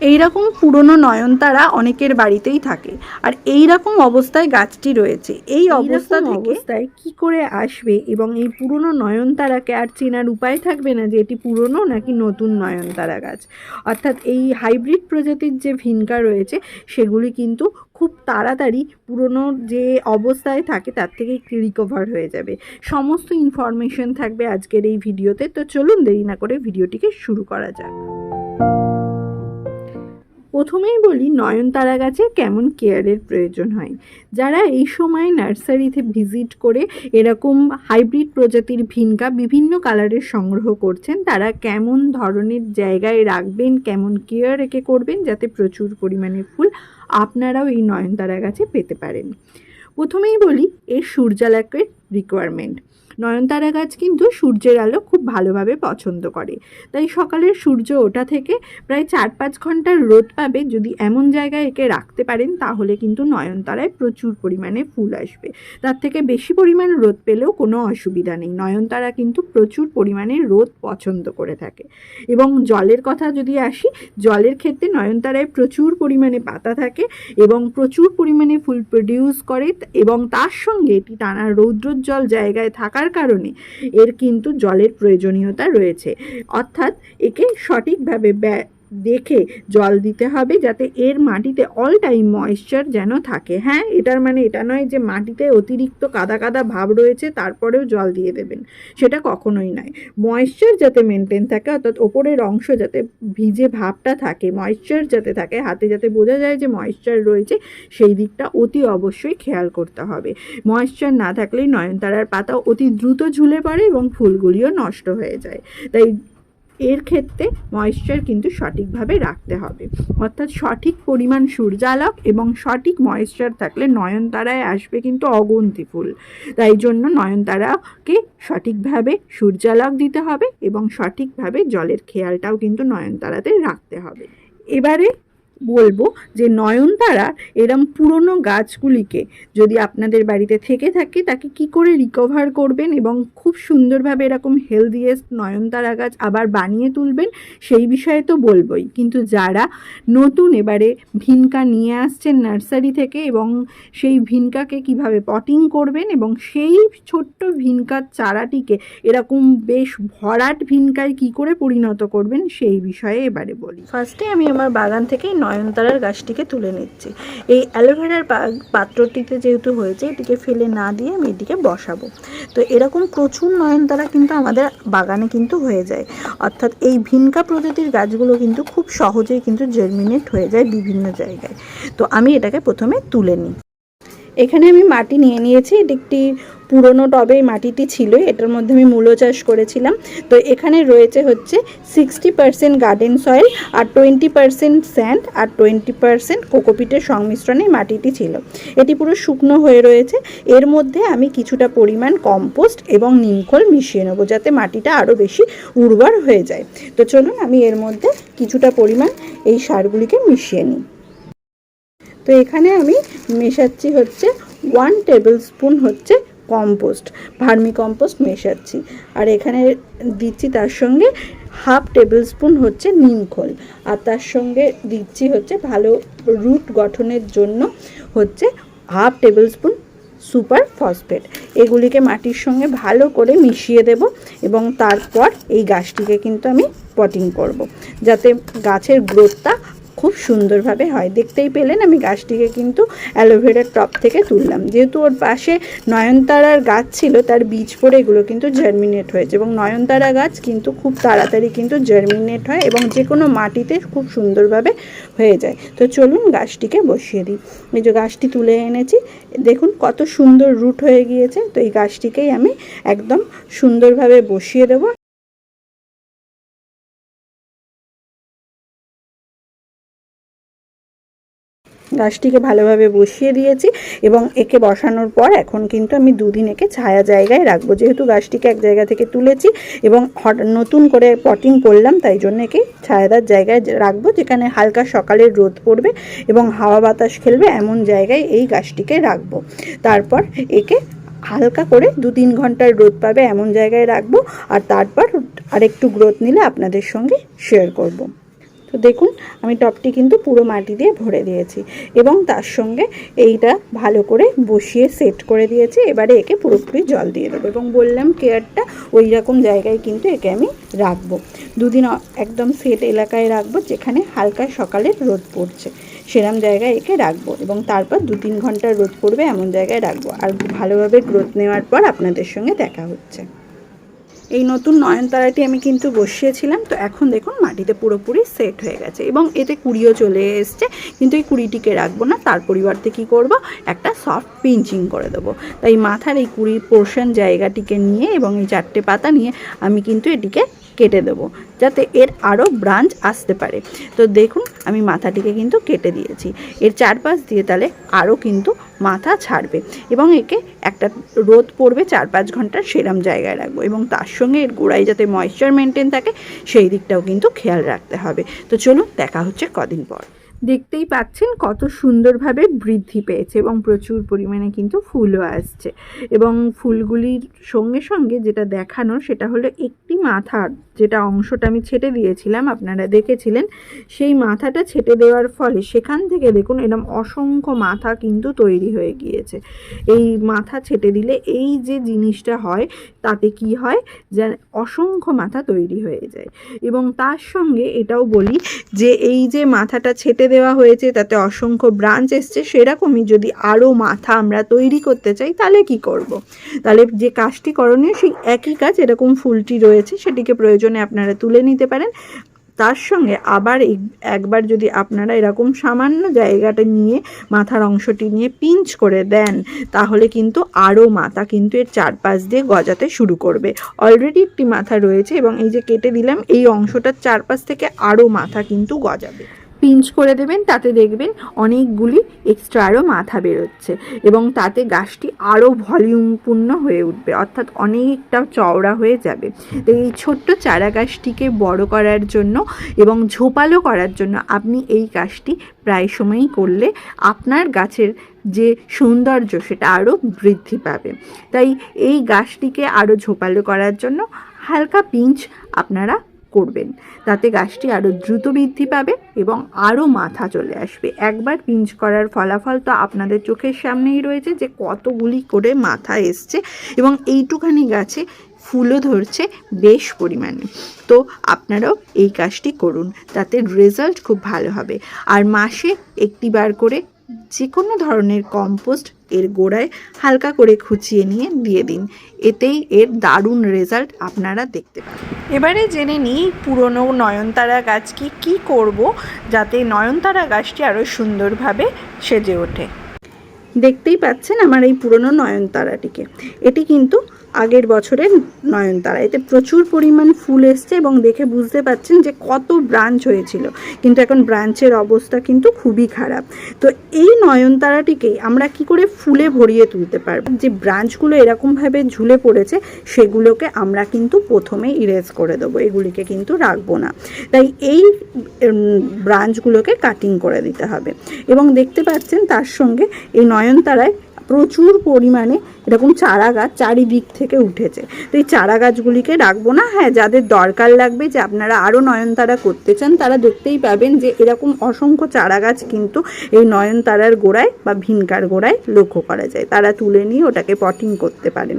এই রকম পুরনো নয়নতারা অনেকের বাড়িতেই থাকে। আর এই রকম অবস্থায় গাছটি রয়েছে। এই অবস্থা থেকে অবস্থায় কি করে আসবে? এবং এই পুরনো নয়নতারাকে আর চেনার উপায় থাকবে না যে এটি পুরনো নাকি নতুন নয়নতারা গাছ? অর্থাৎ এই হাইব্রিড প্রজাতির যে ভিনকা রয়েছে সেগুলি কিন্তু খুব তাড়াতাড়ি পুরনো যে অবস্থায় থাকে তার থেকে একটি রিকভার হয়ে যাবে। সমস্ত ইনফরমেশন থাকবে আজকের এই ভিডিওতে। তো চলুন দেরি না করে ভিডিওটিকে শুরু করা যাক। প্রথমেই বলি নয়নতারা গাছে কেমন কেয়ারের প্রয়োজন হয়। যারা এই সময় নার্সারিতে ভিজিট করে এরকম হাইব্রিড প্রজাতির ভিনকা বিভিন্ন কালারের সংগ্রহ করছেন, তারা কেমন ধরনের জায়গায় রাখবেন, কেমন কেয়ার রেখে করবেন যাতে প্রচুর পরিমাণে ফুল আপনারাও এই নয়নতারা গাছে পেতে পারেন। প্রথমেই বলি এর সূর্যালোকের রিকোয়ারমেন্ট নয়নতারা গাছ কিন্তু সূর্যের আলো খুব ভালোভাবে পছন্দ করে। তাই সকালের সূর্য ওঠা থেকে প্রায় চার পাঁচ ঘণ্টার রোদ পাবে যদি এমন জায়গায় একে রাখতে পারেন, তাহলে কিন্তু নয়নতারায় প্রচুর পরিমাণে ফুল আসবে। তার থেকে বেশি পরিমাণ রোদ পেলেও কোনো অসুবিধা নেই। নয়নতারা কিন্তু প্রচুর পরিমাণে রোদ পছন্দ করে থাকে। এবং জলের কথা যদি আসি, জলের ক্ষেত্রে নয়নতারায় প্রচুর পরিমাণে পাতা থাকে এবং প্রচুর পরিমাণে ফুল প্রডিউস করে এবং তার সঙ্গে এটি টানা রৌদ্রোজ্জ্বল জায়গায় থাকার কারণে। এর কিন্তু জলের প্রয়োজনীয়তা রয়েছে। অর্থাৎ একে সঠিকভাবে দেখে জল দিতে হবে যাতে এর মাটিতে অল টাইম ময়েশ্চার যেন থাকে। হ্যাঁ এটার মানে এটা নয় যে মাটিতে অতিরিক্ত কাদা কাদা ভাব রয়েছে, তারপরেও জল দিয়ে দেবেন। সেটা কখনোই নয়। ময়েশ্চার যাতে মেনটেন থাকে, অর্থাৎ ওপরের অংশ যাতে ভিজে ভাবটা থাকে ময়েশ্চার যাতে থাকে, হাতে যাতে বোঝা যায় যে ময়েশ্চার রয়েছে, সেই দিকটা অতি অবশ্যই খেয়াল করতে হবে। ময়েশ্চার না থাকলেই নয়নতারার পাতা অতি দ্রুত ঝুলে পড়ে এবং ফুলগুলিও নষ্ট হয়ে যায়। তাই এর ক্ষেত্রে ময়েশ্চার কিন্তু সঠিকভাবে রাখতে হবে। অর্থাৎ সঠিক পরিমাণ সূর্যালোক এবং সঠিক ময়েশ্চার থাকলে নয়নতারায় আসবে কিন্তু অগুন্তি ফুল। তাই জন্য নয়নতারাকে সঠিকভাবে সূর্যালোক দিতে হবে এবং সঠিকভাবে জলের খেয়ালটাও কিন্তু নয়নতারাতে রাখতে হবে। এবারে বলব যে নয়নতারা এরম পুরনো গাছগুলিকে যদি আপনাদের বাড়িতে থেকে থাকে, তাকে কি করে রিকভার করবেন এবং খুব সুন্দরভাবে এরকম হেলদিয়েস্ট নয়নতারা গাছ আবার বানিয়ে তুলবেন, সেই বিষয়ে তো বলবোই। কিন্তু যারা নতুন এবারে ভিনকা নিয়ে আসছেন নার্সারি থেকে এবং সেই ভিনকাকে কীভাবে পটিং করবেন এবং সেই ছোট্ট ভিনকার চারাটিকে এরকম বেশ ভরাট ভিনকায় কি করে পরিণত করবেন, সেই বিষয়ে এবারে বলি। ফার্স্টে আমি আমার বাগান থেকে নয়নতারার গাছটিকে তুলে নিচ্ছি। এই অ্যালোভেরার পাত্রটিতে যেহেতু হয়েছে, এটিকে ফেলে না দিয়ে আমি এটিকে বসাবো। তো এরকম প্রচুর নয়নতারা কিন্তু আমাদের বাগানে কিন্তু হয়ে যায়। অর্থাৎ এই ভিনকা প্রজাতির গাছগুলো কিন্তু খুব সহজেই কিন্তু জার্মিনেট হয়ে যায় বিভিন্ন জায়গায়। তো আমি এটাকে প্রথমে তুলে নিই। এখানে আমি মাটি নিয়ে নিয়েছি। এটি একটি পুরনো টবে এই মাটিটি ছিল, এটার মধ্যে আমি মূলো চাষ করেছিলাম। তো এখানে রয়েছে হচ্ছে সিক্সটি পার্সেন্ট গার্ডেন সয়েল আর টোয়েন্টি পার্সেন্ট স্যান্ড আর টোয়েন্টি পার্সেন্ট কোকোপিটের সংমিশ্রণে মাটিটি ছিল। এটি পুরো শুকনো হয়ে রয়েছে। এর মধ্যে আমি কিছুটা পরিমাণ কম্পোস্ট এবং নিমখোল মিশিয়ে নেব যাতে মাটিটা আরও বেশি উর্বর হয়ে যায়। তো চলুন আমি এর মধ্যে কিছুটা পরিমাণ এই সারগুলিকে মিশিয়ে নিই। তো এখানে আমি মেশাচ্ছি হচ্ছে ওয়ান টেবিল স্পুন হচ্ছে কম্পোস্ট ভার্মি কম্পোস্ট মেশাচ্ছি। আর এখানে দিচ্ছি তার সঙ্গে হাফ টেবিল স্পুন হচ্ছে নিমখোল আর তার সঙ্গে দিচ্ছি হচ্ছে ভালো রুট গঠনের জন্য হচ্ছে half tablespoon super phosphate এগুলিকে মাটির সঙ্গে ভালো করে মিশিয়ে দেব এবং তারপর এই গাছটিকে কিন্তু আমি পটিং করব। যাতে গাছের গ্রোথটা খুব সুন্দরভাবে হয়। দেখতেই পেলেন আমি গাছটিকে কিন্তু অ্যালোভেরার টপ থেকে তুললাম। যেহেতু ওর পাশে নয়নতারার গাছ ছিল, তার বীজ পড়ে এগুলো কিন্তু জার্মিনেট হয়েছে এবং নয়নতারা গাছ কিন্তু খুব তাড়াতাড়ি কিন্তু জার্মিনেট হয় এবং যে কোনো মাটিতে খুব সুন্দরভাবে হয়ে যায়। তো চলুন গাছটিকে বসিয়ে দিই। এই যে গাছটি তুলে এনেছি, দেখুন কত সুন্দর রুট হয়ে গিয়েছে। তো এই গাছটিকেই আমি একদম সুন্দরভাবে বসিয়ে দেবো। গাছটিকে ভালোভাবে বসিয়ে দিয়েছি এবং একে বসানোর পর এখন কিন্তু আমি দুদিন একে ছায়া জায়গায় রাখব। যেহেতু গাছটিকে এক জায়গা থেকে তুলেছি এবং নতুন করে পটিং করলাম, তাই জন্য একে ছায়াদার জায়গায় রাখব যেখানে হালকা সকালের রোদ পড়বে এবং হাওয়া বাতাস খেলবে এমন জায়গায় এই গাছটিকে রাখব। তারপর একে হালকা করে দু তিন ঘণ্টার রোদ পাবে এমন জায়গায় রাখব আর তারপর আরেকটু গ্রোথ নিলে আপনাদের সঙ্গে শেয়ার করব। তো দেখুন, আমি টপটি কিন্তু পুরো মাটি দিয়ে ভরে দিয়েছি এবং তার সঙ্গে এইটা ভালো করে বসিয়ে সেট করে দিয়েছি। এবারে একে পুরোপুরি জল দিয়ে দেবো এবং বললাম কেয়ারটা ওই রকম জায়গায় কিন্তু একে আমি রাখব। দুদিন একদম সেট এলাকায় রাখব যেখানে হালকা সকালে রোদ পড়ছে। সেরম জায়গায় একে রাখব এবং তারপর দু তিন ঘণ্টা রোদ পড়বে এমন জায়গায় রাখব। আর ভালোভাবে গ্রোথ নেওয়ার পর আপনাদের সঙ্গে দেখা হচ্ছে। এই নতুন নয়নতারাটি আমি কিন্তু বসিয়েছিলাম, তো এখন দেখুন মাটিতে পুরোপুরি সেট হয়ে গেছে এবং এতে কুড়িও চলে এসছে, কিন্তু এই কুড়িটিকে রাখব না, তার পরিবর্তে কি করব? একটা সফট পিঞ্চিং করে দেবো। তাই মাথার এই কুড়ির পোর্শন জায়গাটিকে নিয়ে এবং এই চারটে পাতা নিয়ে আমি কিন্তু এটিকে কেটে দেব, যাতে এর আরও ব্রাঞ্চ আসতে পারে। তো দেখুন, আমি মাথাটিকে কিন্তু কেটে দিয়েছি। এর চারপাশ দিয়ে তাহলে আরও কিন্তু মাথা ছাড়বে এবং একে একটা রোদ পড়বে চার পাঁচ ঘণ্টার সেরাম জায়গায় রাখব এবং তার সঙ্গে এর গোড়ায় যাতে ময়েশ্চার মেনটেন থাকে, সেই দিকটাও কিন্তু খেয়াল রাখতে হবে। তো চলুন, দেখা হচ্ছে কদিন পর। দেখতেই পাচ্ছেন কত সুন্দরভাবে বৃদ্ধি পেয়েছে এবং প্রচুর পরিমাণে কিন্তু ফুলও আসছে। এবং ফুলগুলির সঙ্গে সঙ্গে যেটা দেখানো সেটা হলো একটি মাথার যেটা অংশটা আমি ছেটে দিয়েছিলাম, আপনারা দেখেছিলেন, সেই মাথাটা ছেটে দেওয়ার ফলে সেখান থেকে দেখুন এরকম অসংখ্য মাথা কিন্তু তৈরি হয়ে গিয়েছে। এই মাথা ছেটে দিলে এই যে জিনিসটা হয়, তাতে কি হয়? যে অসংখ্য মাথা তৈরি হয়ে যায়। এবং তার সঙ্গে এটাও বলি যে এই যে মাথাটা ছেটে দেওয়া হয়েছে, তাতে অসংখ্য ব্রাঞ্চ এসছে, সেরকমই যদি আরও মাথা আমরা তৈরি করতে চাই, তাহলে কি করব। তাহলে যে কাজটি করণীয়, সেই একই কাজ, এরকম ফুলটি রয়েছে, সেটিকে প্রয়োজনে আপনারা তুলে নিতে পারেন। তার সঙ্গে আবার একবার যদি আপনারা এরকম সামান্য জায়গাটা নিয়ে, মাথার অংশটি নিয়ে পিঞ্চ করে দেন, তাহলে কিন্তু আরও মাথা কিন্তু এর চারপাশ দিয়ে গজাতে শুরু করবে। অলরেডি একটি মাথা রয়েছে এবং এই যে কেটে দিলাম, এই অংশটার চারপাশ থেকে আরও মাথা কিন্তু গজাবে। পিঞ্চ করে দেবেন, তাতে দেখবেন অনেকগুলি এক্সট্রা আরও মাথা বেরোচ্ছে এবং তাতে গাছটি আরও ভলিউমপূর্ণ হয়ে উঠবে, অর্থাৎ অনেকটা চওড়া হয়ে যাবে। তো এই ছোট্ট চারা গাছটিকে বড় করার জন্য এবং ঝোপালো করার জন্য আপনি এই গাছটি প্রায় সময়ই করলে আপনার গাছের যে সৌন্দর্য সেটা আরও বৃদ্ধি পাবে। তাই এই গাছটিকে আরও ঝোপালো করার জন্য হালকা পিঞ্চ আপনারা করবেন। তাতে গাছটি আরও দ্রুত বৃদ্ধি পাবে এবং আরও মাথা চলে আসবে। একবার পিঞ্চ করার ফলাফল তো আপনাদের চোখের সামনেই রয়েছে যে কতগুলি করে মাথা এসছে এবং এইটুখানি গাছে ফুলও ধরছে বেশ পরিমাণে। তো আপনারাও এই কাজটি করুন, তাতে রেজাল্ট খুব ভালো হবে। আর মাসে একটিবার করে যে কোনো ধরনের কম্পোস্ট এর গোড়ায় হালকা করে খুঁচিয়ে নিয়ে দিয়ে দিন। এতেই এর দারুণ রেজাল্ট আপনারা দেখতে পাবেন এবারে জেনে নিই পুরনো নয়নতারা গাছকে কি করব যাতে নয়নতারা গাছটি আরও সুন্দরভাবে সেজে ওঠে। দেখতেই পাচ্ছেন আমার এই পুরনো নয়নতারাটিকে। এটি কিন্তু আগের বছরের নয়নতারা। এতে প্রচুর পরিমাণ ফুল এসছে এবং দেখে বুঝতে পাচ্ছেন যে কত ব্রাঞ্চ হয়েছিল। কিন্তু এখন ব্রাঞ্চের অবস্থা কিন্তু খুবই খারাপ। তো এই নয়নতারাটিকেই আমরা কি করে ফুলে ভরিয়ে তুলতে পারব? যে ব্রাঞ্চগুলো এরকমভাবে ঝুলে পড়েছে, সেগুলোকে আমরা কিন্তু প্রথমে ইরেজ করে দেবো। এগুলিকে কিন্তু রাখব না। তাই এই ব্রাঞ্চগুলোকে কাটিং করে দিতে হবে। এবং দেখতে পাচ্ছেন তার সঙ্গে এই নয়নতারায় প্রচুর পরিমাণে এরকম চারা গাছ চারিদিক থেকে উঠেছে। তো এই চারা গাছগুলিকে রাখব না। হ্যাঁ যাদের দরকার লাগবে, যে আপনারা আরও নয়নতারা করতে চান, তারা দেখতেই পাবেন যে এরকম অসংখ্য চারা গাছ কিন্তু এই নয়নতারার গোড়ায় বা ভিনকার গোড়ায় লক্ষ্য করা যায়। তারা তুলে নিয়ে ওটাকে পটিং করতে পারেন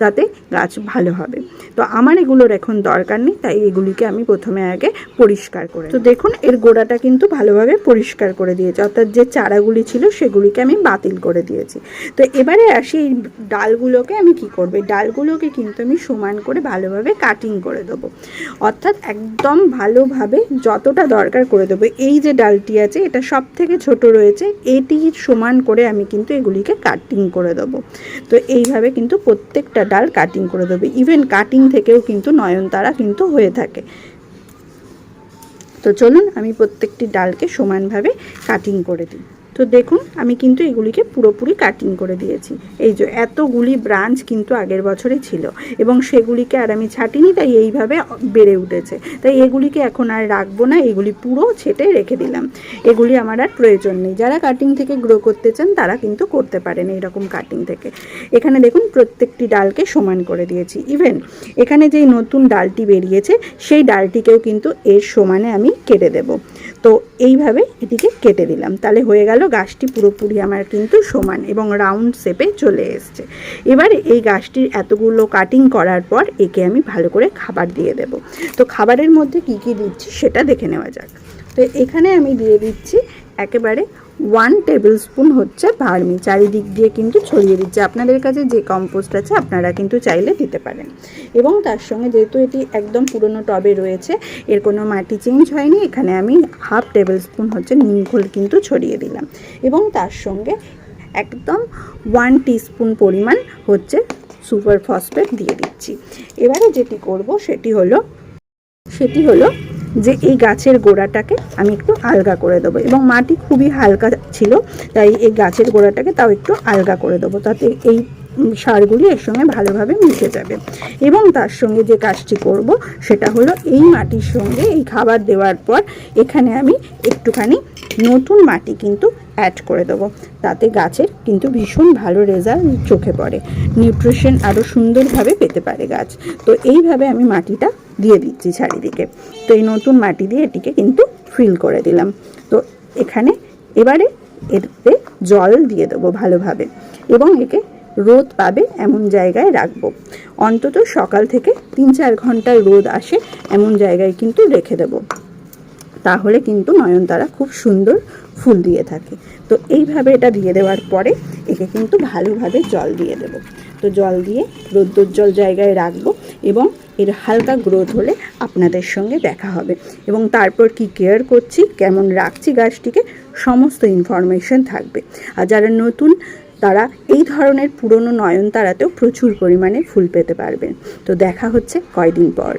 তাতে গাছ ভালো হবে। তো আমার এগুলোর এখন দরকার নেই, তাই এগুলিকে আমি প্রথমে আগে পরিষ্কার করে তো দেখুন, এর গোড়াটা কিন্তু ভালোভাবে পরিষ্কার করে দিয়েছে। অর্থাৎ যে চারাগুলি ছিল, সেগুলিকে আমি বাতিল করে দিয়েছি। তো এবারে আসি এই ডালগুলোকে আমি কি করব? ডালগুলোকে কিন্তু আমি সমান করে ভালোভাবে কাটিং করে দেবো। অর্থাৎ একদম ভালোভাবে যতটা দরকার করে দেবো। এই যে ডালটি আছে, এটা সব থেকে ছোট রয়েছে, এটি সমান করে আমি কিন্তু এগুলিকে কাটিং করে দেবো। তো এইভাবে কিন্তু প্রত্যেকটা ডাল কাটিং করে দেবে। ইভেন কাটিং থেকেও কিন্তু নয়নতারা কিন্তু হয়ে থাকে। তো চলুন, আমি প্রত্যেকটি ডালকে সমানভাবে কাটিং করে দিই। তো দেখুন, আমি কিন্তু এগুলিকে পুরোপুরি কাটিং করে দিয়েছি। এই যে এতগুলি ব্রাঞ্চ কিন্তু আগের বছরে ছিল এবং সেগুলিকে আর আমি ছাটিনি, তাই এইভাবে বেড়ে উঠেছে। তাই এগুলিকে এখন আর রাখব না, এগুলি পুরো ছেটে রেখে দিলাম। এগুলি আমার আর প্রয়োজন নেই। যারা কাটিং থেকে গ্রো করতে চান, তারা কিন্তু করতে পারেন এইরকম কাটিং থেকে। এখানে দেখুন, প্রত্যেকটি ডালকে সমান করে দিয়েছি। ইভেন এখানে যেই নতুন ডালটি বেরিয়েছে, সেই ডালটিকেও কিন্তু এর সমানে আমি কেটে দেব। তো এইভাবে এটিকে কেটে দিলাম। তাহলে হয়ে গেল গাছটি পুরোপুরি আমার কিন্তু সমান এবং রাউন্ড শেপে চলে এসছে। এবার এই গাছটির এতগুলো কাটিং করার পর একে আমি ভালো করে খাবার দিয়ে দেব। তো খাবারের মধ্যে কি কি দিচ্ছি সেটা দেখে নেওয়া যাক। তো এখানে আমি দিয়ে দিচ্ছি একেবারে ওয়ান টেবিল স্পুন হচ্ছে ভার্মি। চারিদিক দিয়ে কিন্তু ছড়িয়ে দিচ্ছে। আপনাদের কাছে যে কম্পোস্ট আছে, আপনারা কিন্তু চাইলে দিতে পারেন। এবং তার সঙ্গে যেহেতু এটি একদম পুরনো টবে রয়েছে, এর কোনো মাটি চেঞ্জ হয়নি, এখানে আমি হাফ টেবিল স্পুন হচ্ছে নিম খোল কিন্তু ছড়িয়ে দিলাম। এবং তার সঙ্গে একদম ওয়ান টিস্পুন পরিমাণ হচ্ছে সুপার ফসফেট দিয়ে দিচ্ছি। এবারে যেটি করব, সেটি হলো সেটি হলো যে এই গাছের গোড়াটাকে আমি একটু আলগা করে দেবো। এবং মাটি খুবই হালকা ছিল, তাই এই গাছের গোড়াটাকে তাও একটু আলগা করে দেবো। তাতে এই সারগুলি এর সঙ্গে ভালোভাবে মিশে যাবে। এবং তার সঙ্গে যে কাজটি করব, সেটা হলো এই মাটির সঙ্গে এই খাবার দেওয়ার পর এখানে আমি একটুখানি নতুন মাটি কিন্তু অ্যাড করে দেবো। তাতে গাছের কিন্তু ভীষণ ভালো রেজাল্ট চোখে পড়ে। নিউট্রিশন আরও সুন্দরভাবে পেতে পারে গাছ। তো এইভাবে আমি মাটিটা দিয়ে দিচ্ছি চারিদিকে। তো এই নতুন মাটি দিয়ে এটিকে কিন্তু ফিল করে দিলাম। তো এখানে এবারে এতে জল দিয়ে দেবো ভালোভাবে এবং একে রোদ পাবে এমন জায়গায় রাখব। অন্তত সকাল থেকে তিন চার ঘন্টায় রোদ আসে এমন জায়গায় কিন্তু রেখে দেবো। তাহলে কিন্তু নয়নতারা খুব সুন্দর ফুল দিয়ে থাকে। তো এইভাবে এটা দিয়ে দেওয়ার পরে একে কিন্তু ভালোভাবে জল দিয়ে দেব। তো জল দিয়ে রৌদ্রোজ্জ্বল জায়গায় রাখব। এবং এর হালকা গ্রোথ হলে আপনাদের সঙ্গে দেখা হবে। এবং তারপর কি কেয়ার করছি, কেমন রাখছি গাছটিকে, সমস্ত ইনফরমেশন থাকবে। আর যারা নতুন, তারা এই ধরনের পুরনো নয়নতারাতেও প্রচুর পরিমাণে ফুল পেতে পারবেন। তো দেখা হচ্ছে কয়দিন পর।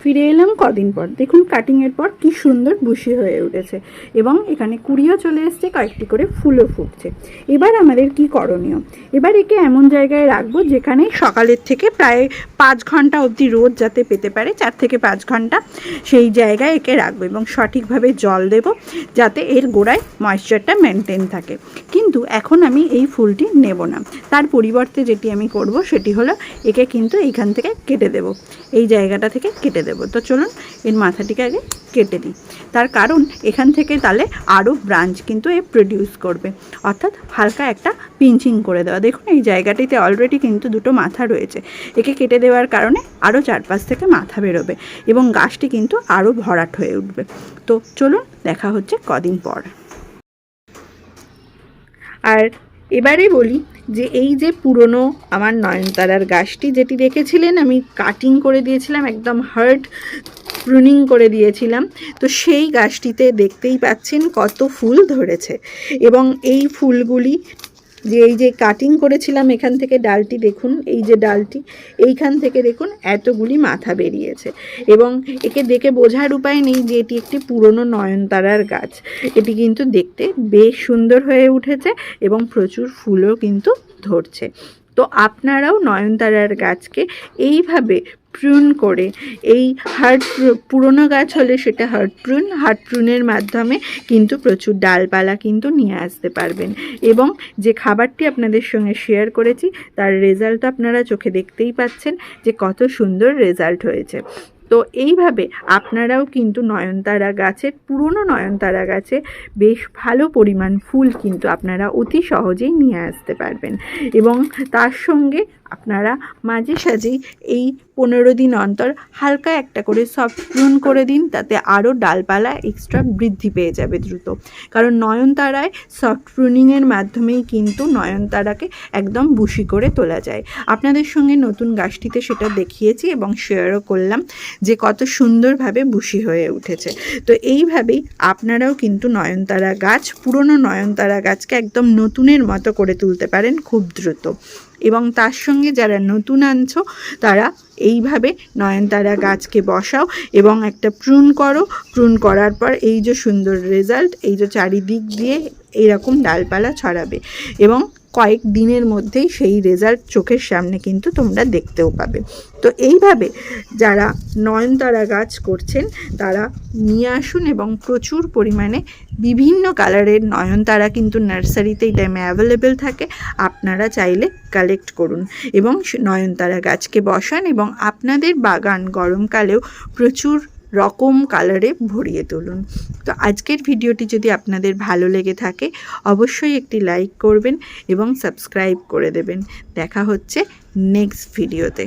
ফিরে এলাম কদিন পর। দেখুন কাটিংয়ের পর কি সুন্দর বুশি হয়ে উঠেছে এবং এখানে কুড়িও চলে এসছে, কয়েকটি করে ফুলও ফুটছে। এবার আমাদের কি করণীয়? এবার একে এমন জায়গায় রাখব যেখানে সকালের থেকে প্রায় পাঁচ ঘণ্টা অবধি রোদ যাতে পেতে পারে, চার থেকে পাঁচ ঘণ্টা সেই জায়গায় একে রাখব এবং সঠিকভাবে জল দেব যাতে এর গোড়ায় ময়েশ্চারটা মেনটেন থাকে। কিন্তু এখন আমি এই ফুলটি নেব না। তার পরিবর্তে যেটি আমি করব সেটি হলো একে কিন্তু এইখান থেকে কেটে দেব। এই জায়গাটা থেকে কেটে তো চলুন, এর মাথাটিকে আগে কেটে দিই তার কারণ, এখান থেকে তাহলে আরও ব্রাঞ্চ কিন্তু এ প্রডিউস করবে। অর্থাৎ হালকা একটা পিঞ্চিং করে দেওয়া। দেখুন, এই জায়গাটিতে অলরেডি কিন্তু দুটো মাথা রয়েছে। একে কেটে দেওয়ার কারণে আরও চারপাশ থেকে মাথা বেরোবে এবং গাছটি কিন্তু আরও ভরাট হয়ে উঠবে। তো চলুন, দেখা হচ্ছে কদিন পর। আর এবারে বলি যে এই যে পুরনো আমার নয়নতারার গাছটি যেটি দেখেছিলেন আমি কাটিং করে দিয়েছিলাম, একদম হার্ড প্রুনিং করে দিয়েছিলাম, তো সেই গাছটিতে দেখতেই পাচ্ছেন কত ফুল ধরেছে। এবং এই ফুলগুলি যে এই যে কাটিং করেছিলাম এখান থেকে ডালটি দেখুন, এই যে ডালটি, এইখান থেকে দেখুন এতগুলি মাথা বেরিয়েছে। এবং একে দেখে বোঝার উপায় নেই যে এটি একটি পুরনো নয়নতারার গাছ। এটি কিন্তু দেখতে বেশ সুন্দর হয়ে উঠেছে এবং প্রচুর ফুলও কিন্তু ধরছে। তো আপনারাও নয়নতারার গাছকে এইভাবে প্রুন করে। এই হার্ড পুরনো গাছ হলে সেটা হার্ড প্রুন হার্ড প্রুনের মাধ্যমে কিন্তু প্রচুর ডালপালা কিন্তু নিয়ে আসতে পারবেন। এবং যে খাবারটি আপনাদের সঙ্গে শেয়ার করেছি, তার রেজাল্ট আপনারা চোখে দেখতেই পাচ্ছেন যে কত সুন্দর রেজাল্ট হয়েছে। তো এইভাবে আপনারাও কিন্তু নয়নতারা গাছের, পুরনো নয়নতারা গাছে বেশ ভালো পরিমাণ ফুল কিন্তু আপনারা অতি সহজেই নিয়ে আসতে পারবেন। এবং তার সঙ্গে আপনারা মাঝে সাঝেই এই পনেরো দিন অন্তর হালকা একটা করে সফট প্রুন করে দিন, তাতে আরও ডালপালা এক্সট্রা বৃদ্ধি পেয়ে যাবে দ্রুত। কারণ নয়নতারায় সফট প্রুনিংয়ের মাধ্যমেই কিন্তু নয়নতারাকে একদম বুশি করে তোলা যায়। আপনাদের সঙ্গে নতুন গাছটিতে সেটা দেখিয়েছি এবং শেয়ারও করলাম যে কত সুন্দরভাবে বুশি হয়ে উঠেছে। তো এইভাবেই আপনারাও কিন্তু নয়নতারা গাছ, পুরনো নয়নতারা গাছকে একদম নতুনের মতো করে তুলতে পারেন খুব দ্রুত। এবং তার সঙ্গে যারা নতুন আনছ, তারা এইভাবে নয়নতারা গাছকে বসাও এবং একটা প্রুন করো। প্রুন করার পর এই যে সুন্দর রেজাল্ট এই যে চারিদিক দিয়ে এইরকম ডালপালা ছড়াবে এবং কয়েক দিনের মধ্যেই সেই রেজাল্ট চোখের সামনে কিন্তু তোমরা দেখতেও পাবে। তো এইভাবে যারা নয়নতারা গাছ করছেন, তারা নিয়ে আসুন এবং প্রচুর পরিমাণে বিভিন্ন কালারের নয়নতারা কিন্তু নার্সারিতে এই টাইমে অ্যাভেলেবেল থাকে। আপনারা চাইলে কালেক্ট করুন এবং নয়নতারা গাছকে বসান এবং আপনাদের বাগান গরমকালেও প্রচুর রকম কালারে ভরিয়ে তুলুন। তো আজকের ভিডিওটি যদি আপনাদের ভালো লেগে থাকে, অবশ্যই একটি লাইক করবেন এবং সাবস্ক্রাইব করে দেবেন। দেখা হচ্ছে নেক্সট ভিডিওতে।